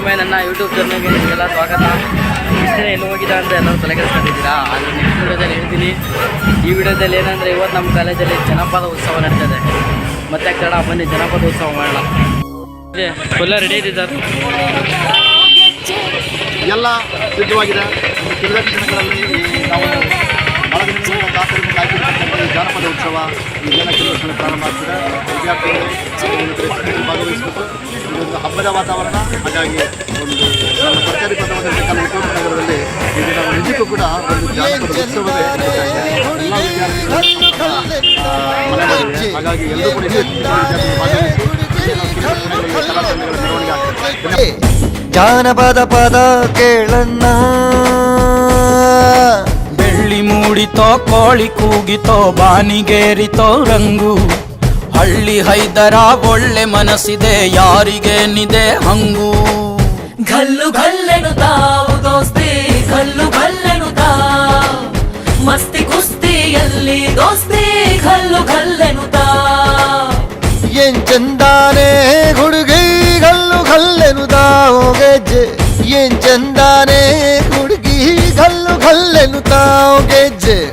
ಮತ್ತೊಮ್ಮೆ ನನ್ನ ಯೂಟ್ಯೂಬ್ ಚಾನಲ್ಗೆ ನಿಮಗೆಲ್ಲ ಸ್ವಾಗತ. ಇಷ್ಟೇ ಎಲ್ಲಿ ಹೋಗಿದ್ದ ಅಂತ ಎಲ್ಲರೂ ತಲೆ ಕೆಡಿಸ್ಕೊಂಡಿದ್ದೀರಾ? ಅದು ನೆಕ್ಸ್ಟ್ ವಿಡಿಯೋದಲ್ಲಿ ಹೇಳ್ತೀನಿ. ಈ ವಿಡಿಯೋದಲ್ಲಿ ಏನಂದರೆ ಇವತ್ತು ನಮ್ಮ ಕಾಲೇಜಲ್ಲಿ ಜನಪದ ಉತ್ಸವ ನಡೀತದೆ. ಮತ್ತೆ ಕನ್ನಡ ಬನ್ನಿ ಜನಪದ ಉತ್ಸವ ಮಾಡೋಣ. ಫುಲ್ಲ ರೆಡಿ ಇದ್ದಿದ್ದಾರೆ ಎಲ್ಲ ಸಿದ್ಧವಾಗಿದೆ. ನಾವು ಈ ಜಾನಪದ ಉತ್ಸವ ಕ್ಷಣ ಪ್ರಾರಂಭ ಆಗ್ತದೆ. ಭಾಗವಹಿಸಬೇಕು. ಹಬ್ಬದ ವಾತಾವರಣ ಹಾಗಾಗಿ ಒಂದು ನಮ್ಮ ಸರ್ಕಾರಿ ನಗರದಲ್ಲಿ ಈ ದಿನ ನಿಜಕ್ಕೂ ಕೂಡ ಒಂದು ಜಾನಪದ ಉತ್ಸವವೇ. ಎಲ್ಲ ವಿದ್ಯಾರ್ಥಿಗಳು ಹಾಗಾಗಿ ಎಲ್ಲರೂ ಕೂಡ ಮೆರವಣಿಗೆ ಆಗ್ತದೆ ಜಾನಪದ ಪದ ಕೇಳಣ್ಣ ಬೆಳ್ಳಿ ಮೂಡಿತೋ ಕೋಳಿ ಕೂಗಿತೋ ಬಾನಿಗೇರಿತೋ ರಂಗು ಹಳ್ಳಿ ಹೈದರ ಒಳ್ಳೆ ಮನಸ್ಸಿದೆ ಯಾರಿಗೇನಿದೆ ಹಂಗು? ಗಲ್ಲು ಗಲ್ಲೆನು ತಾವು ದೋಸ್ತಿ ಗಲ್ಲು ಗಲ್ಲೆನು ತಾವ್. ಮಸ್ತಿ ಕುಸ್ತಿಯಲ್ಲಿ ದೋಸ್ತಿ ಗಲ್ಲು ಗಲ್ಲೆನು ತಾವ್. ಏನ್ ಚಂದಾನೆ ಹುಡುಗಿ ಗಲ್ಲು ಗಲ್ಲೆನು ತಾವು ಗೆಜ್ಜೆ. ಏನ್ ಚಂದಾನೆ ಹುಡುಗಿ ಗಲ್ಲು ಗಲ್ಲೆನು ತಾವು ಗೆಜ್ಜೆ.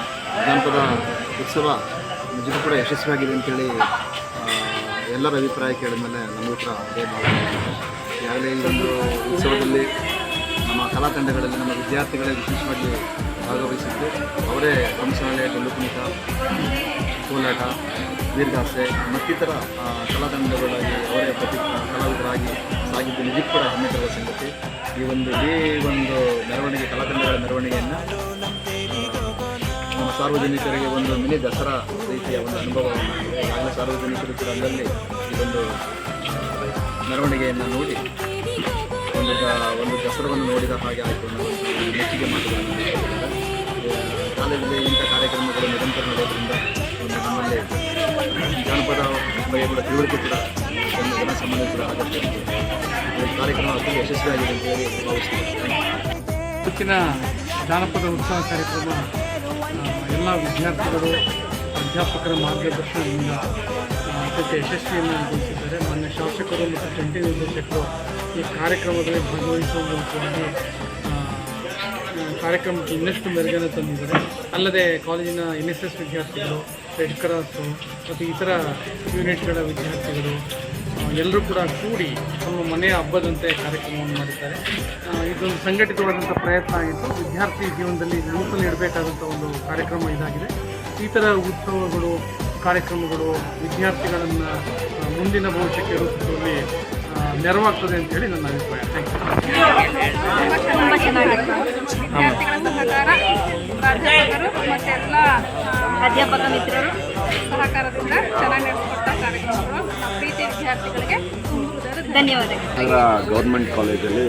ಜಾನಪದ ಉತ್ಸವ ನಿಜಕ್ಕೂ ಕೂಡ ಯಶಸ್ವಿಯಾಗಿದೆ ಅಂತೇಳಿ ಎಲ್ಲರ ಅಭಿಪ್ರಾಯ ಕೇಳಿದ್ಮೇಲೆ ನಮಗೂ ಕೂಡ ಅದೇ ಈಗಾಗಲೇ ಈ ಒಂದು ಉತ್ಸವದಲ್ಲಿ ನಮ್ಮ ಕಲಾ ತಂಡಗಳಲ್ಲಿ ನಮ್ಮ ವಿದ್ಯಾರ್ಥಿಗಳೇ ವಿಶೇಷವಾಗಿ ಭಾಗವಹಿಸಿದ್ದು. ಅವರೇ ಕಂಸಾಳೆ ಡೊಳ್ಳು ಕುಣಿತ ಕೋಲಾಟ ದೀರ್ಘಾಸೆ ಮತ್ತಿತರ ಕಲಾ ತಂಡಗಳಾಗಿ ಅವರೇ ಪ್ರತಿ ಕಲಾವಿದರಾಗಿ ಸಾಗಿದ್ದು ನಿಜಕ್ಕೂ ಕೂಡ ಹೆಮ್ಮೆ ತರುವ ಸಂಗತಿ. ಈ ಒಂದು ಈ ಒಂದು ಮೆರವಣಿಗೆ ಕಲಾ ತಂಡಗಳ ಮೆರವಣಿಗೆಯನ್ನು ಸಾರ್ವಜನಿಕರಿಗೆ ಒಂದು ಮಿನಿ ದಸರಾ ರೀತಿಯ ಒಂದು ಅನುಭವವನ್ನು ಎಲ್ಲ ಸಾರ್ವಜನಿಕರು ಕೂಡ ಅಲ್ಲಲ್ಲಿ ಇದೊಂದು ಮೆರವಣಿಗೆಯನ್ನು ನೋಡಿ, ಒಂದು ಒಂದು ದಸರವನ್ನು ನೋಡಿದ ಹಾಗೆ ಆಯಿತು ಮೆಚ್ಚುಗೆ ಮಾತುಗಳನ್ನು ಕಾಲೇಜಲ್ಲಿ ಇಂಥ ಕಾರ್ಯಕ್ರಮಗಳು ನಿರಂತರ ನಡೆಯೋದ್ರಿಂದ ಒಂದು ನಮ್ಮಲ್ಲಿ ಜಾನಪದ ಬಗ್ಗೆ ಕೂಡ ತಿಳುವಳಿಕೆ ಕೂಡ ಒಂದು ಜನಸಾಮಾನ್ಯ ಕೂಡ ಆಗುತ್ತೆ. ಕಾರ್ಯಕ್ರಮ ಅತಿ ಯಶಸ್ವಿಯಾಗಿದೆ ಅಂತ ಹೇಳಿ ಭಾವಿಸ್ತೀನಿ. ಜಾನಪದ ಉತ್ಸವ ಕಾರ್ಯಕ್ರಮ ಎಲ್ಲ ವಿದ್ಯಾರ್ಥಿಗಳು ಅಧ್ಯಾಪಕರ ಮಾರ್ಗದರ್ಶನದಿಂದ ಅತ್ಯಂತ ಯಶಸ್ವಿಯನ್ನು ಅನುಭವಿಸಿದ್ದಾರೆ. ಮಾನ್ಯ ಶಾಸಕರು ಮತ್ತು ಜಂಟಿ ನಿರ್ದೇಶಕರು ಈ ಕಾರ್ಯಕ್ರಮದಲ್ಲಿ ಭಾಗವಹಿಸುವ ಮೂಲಕವಾಗಿ ಕಾರ್ಯಕ್ರಮಕ್ಕೆ ಇನ್ನಷ್ಟು ಮೆರುಗನ್ನು ತಂದಿದ್ದಾರೆ. ಅಲ್ಲದೆ ಕಾಲೇಜಿನ ಎನ್ ಎಸ್ ಎಸ್ ವಿದ್ಯಾರ್ಥಿಗಳು ರೆಡ್ ಕ್ರಾಸು ಮತ್ತು ಇತರ ಯೂನಿಟ್ಗಳ ವಿದ್ಯಾರ್ಥಿಗಳು ಎಲ್ಲರೂ ಕೂಡ ಕೂಡಿ ತಮ್ಮ ಮನೆಯ ಹಬ್ಬದಂತೆ ಕಾರ್ಯಕ್ರಮವನ್ನು ಮಾಡಿದ್ದಾರೆ. ಇದೊಂದು ಸಂಘಟಿತವಾದಂಥ ಪ್ರಯತ್ನ ಆಗಿತ್ತು ವಿದ್ಯಾರ್ಥಿ ಜೀವನದಲ್ಲಿ ನೆನಪಲ್ಲಿ ಇಡಬೇಕಾದಂಥ ಒಂದು ಕಾರ್ಯಕ್ರಮ ಇದಾಗಿದೆ. ಈ ಥರ ಉತ್ಸವಗಳು, ಕಾರ್ಯಕ್ರಮಗಳು ವಿದ್ಯಾರ್ಥಿಗಳನ್ನು ಮುಂದಿನ ಭವಿಷ್ಯಕ್ಕೆ ರೂಪಿಸುವಲ್ಲಿ ನೆರವಾಗ್ತದೆ ಅಂತ ಹೇಳಿ ನನ್ನ ಅಭಿಪ್ರಾಯ. ಥ್ಯಾಂಕ್ ಯು ಅಧ್ಯಾಪಕ ಮಿತ್ರರು ಸಹಕಾರದಿಂದ ಚೆನ್ನಾಗಿ ನಡೆಸಿಕೊಟ್ಟ ಕಾರ್ಯಕ್ರಮಗಳು ವಿದ್ಯಾರ್ಥಿಗಳಿಗೆ ಧನ್ಯವಾದಗಳು. ನಗರ ಗೌರ್ಮೆಂಟ್ ಕಾಲೇಜಲ್ಲಿ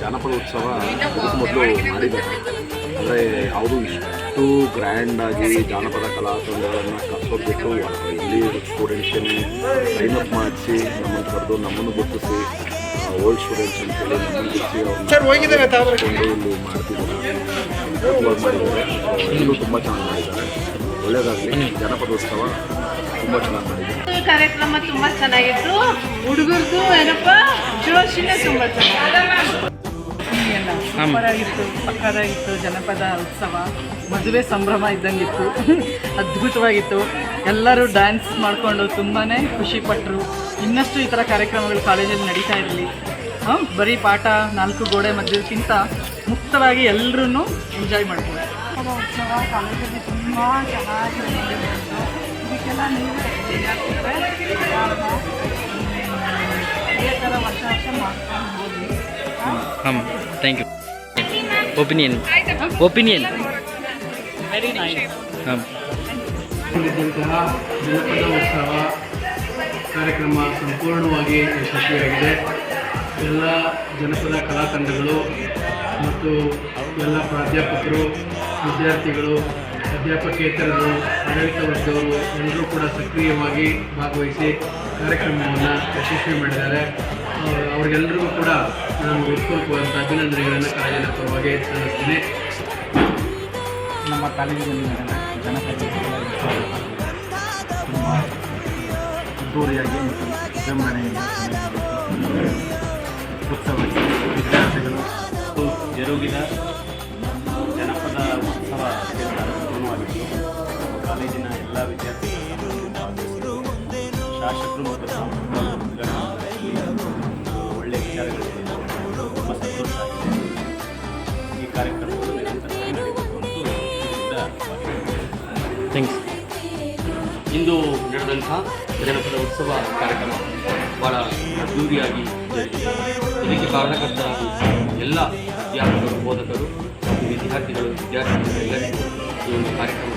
ಜಾನಪದ ಉತ್ಸವ ಇದಕ್ಕೆ ಮೊದಲು ಮಾಡಿದ್ದಾರೆ. ಅಂದರೆ ಅವರು ಇಷ್ಟು ಗ್ರ್ಯಾಂಡಾಗಿ ಜಾನಪದ ಕಲಾ ತಂಡಗಳನ್ನು ಕರ್ಸೋದ್ಬಿಟ್ಟು ಇಲ್ಲಿ ಸ್ಟೂಡೆಂಟ್ಸನ್ನು ಸೈನ್ ಅಪ್ ಮಾಡಿಸಿ ನಮ್ಮನ್ನು ಕರೆದು ನಮ್ಮನ್ನು ಗುರುತಿಸಿ ಓಲ್ಡ್ ಸ್ಟೂಡೆಂಟ್ಸ್ ಅಂತೇಳಿ ನಮ್ಮನ್ನು ಗುರುತಿಸಿ ಇಲ್ಲಿ ಮಾಡ್ತಿದ್ದಾರೆ. ಇನ್ನೂ ತುಂಬ ಚೆನ್ನಾಗಿ ಮಾಡಿದ್ದಾರೆ. ಒಳ್ಳೆಯದಾಗಲಿ ಜಾನಪದ ಉತ್ಸವ ತುಂಬ ಚೆನ್ನಾಗಿ ಮಾಡಿದ್ದಾರೆ. ಕಾರ್ಯಕ್ರಮ ತುಂಬ ಚೆನ್ನಾಗಿತ್ತು. ಹುಡುಗರ್ದು ಏನಪ್ಪ ಜೋಶಿನೇ ತುಂಬ ಚೆನ್ನಾಗಿತ್ತು. ಸೂಪರಾಗಿತ್ತು ಪಕ್ಕದಾಗಿತ್ತು ಜನಪದ ಉತ್ಸವ ಮದುವೆ ಸಂಭ್ರಮ ಇದ್ದಂಗಿತ್ತು. ಅದ್ಭುತವಾಗಿತ್ತು. ಎಲ್ಲರೂ ಡ್ಯಾನ್ಸ್ ಮಾಡಿಕೊಂಡು ತುಂಬಾ ಖುಷಿಪಟ್ಟರು ಇನ್ನಷ್ಟು ಈ ಥರ ಕಾರ್ಯಕ್ರಮಗಳು ಕಾಲೇಜಲ್ಲಿ ನಡೀತಾ ಇರಲಿ. ಹಾಂ ಬರೀ ಪಾಠ ನಾಲ್ಕು ಗೋಡೆ ಮಧ್ಯಕ್ಕಿಂತ ಮುಕ್ತವಾಗಿ ಎಲ್ಲರೂ ಎಂಜಾಯ್ ಮಾಡ್ಕೊಳ್ಳಿ ಉತ್ಸವ ಕಾಲೇಜಲ್ಲಿ ತುಂಬ ಚೆನ್ನಾಗಿ ಇದಕ್ಕೆಲ್ಲ ನೀವೇ. ಇದೇ ಥರ ವರ್ಷ ವರ್ಷ ಮಾಡ್ಕೊಂಡು ಹೋಗಿ ಹಾಂ thank you opinion opinion very nice ಹಾಂ ಇದ್ದಂತಹ ಜನಪದ ಉತ್ಸವ ಕಾರ್ಯಕ್ರಮ ಸಂಪೂರ್ಣವಾಗಿ ಯಶಸ್ವಿಯಾಗಿದೆ. ಎಲ್ಲ ಜನಪದ ಕಲಾತಂಡಗಳು ಮತ್ತು ಎಲ್ಲ ಪ್ರಾಧ್ಯಾಪಕರು ವಿದ್ಯಾರ್ಥಿಗಳು ಅಧ್ಯಾಪಕೇತರರು ಆಡಳಿತ ವರ್ಗದವರು ಎಲ್ಲರೂ ಕೂಡ ಸಕ್ರಿಯವಾಗಿ ಭಾಗವಹಿಸಿ ಕಾರ್ಯಕ್ರಮವನ್ನು ಯಶಸ್ವಿ ಮಾಡಿದ್ದಾರೆ. ಅವರಿಗೆಲ್ಲರಿಗೂ ಕೂಡ ನಾನು ಹೃತ್ಪೂರ್ವಕವಾದಂಥ ಅಭಿನಂದನೆಗಳನ್ನು ಕಾಲೇಜಿನ ಪರವಾಗಿ ಸಲ್ಲಿಸ್ತೀನಿ ನಮ್ಮ ಕಾಲೇಜಿನಲ್ಲಿ ನಡೆದ ಜನಪದ ತುಂಬ ಅದ್ದೂರಿಯಾಗಿ ಮತ್ತು ವಿಜೃಂಭಣೆಯಿಂದ ಉತ್ಸವಕ್ಕೆ ವಿದ್ಯಾರ್ಥಿಗಳು ಜರುಗಿದ ಈ ಥ್ಯಾಂಕ್ಸ್ ಇಂದು ನಡೆದಂಥ ಜನಪದ ಉತ್ಸವ ಕಾರ್ಯಕ್ರಮ ಭಾಳ ಅದ್ದೂರಿಯಾಗಿ ಇದಕ್ಕೆ ಕಾರಣಕರ್ತರಾಗಿ ಎಲ್ಲ ವಿದ್ಯಾರ್ಥಿಗಳು ಬೋಧಕರು ವಿದ್ಯಾರ್ಥಿಗಳು ವಿದ್ಯಾರ್ಥಿಗಳು ಎಲ್ಲರಿಗೂ ಈ ಒಂದು ಕಾರ್ಯಕ್ರಮ